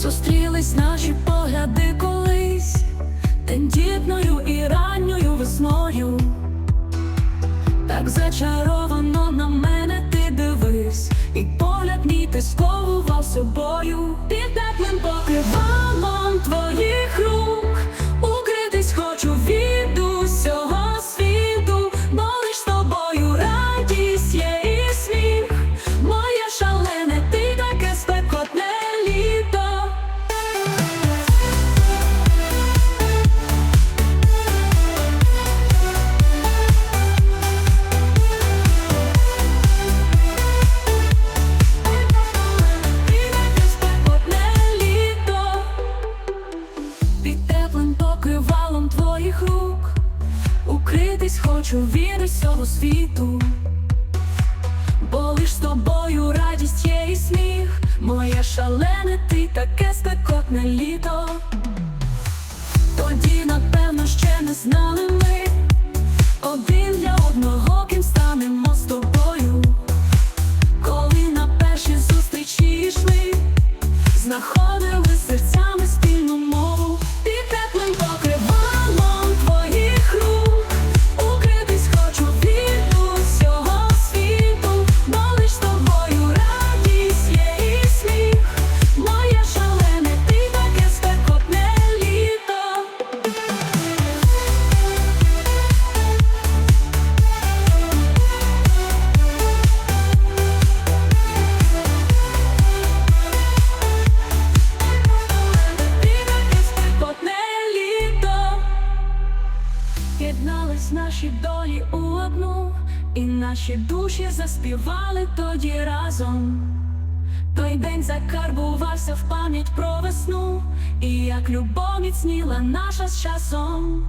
Зустрілись наші погляди колись, тендітною і ранньою весною. Так зачаровано твоїх рук Укритись хочу від усього світу, бо лиш з тобою радість є і сміх, моє шалене, ти таке спекотне літо. Єднались наші долі у одну, і наші душі заспівали тоді разом. Той день закарбувався в пам'ять про весну, і як любов міцніла наша з часом.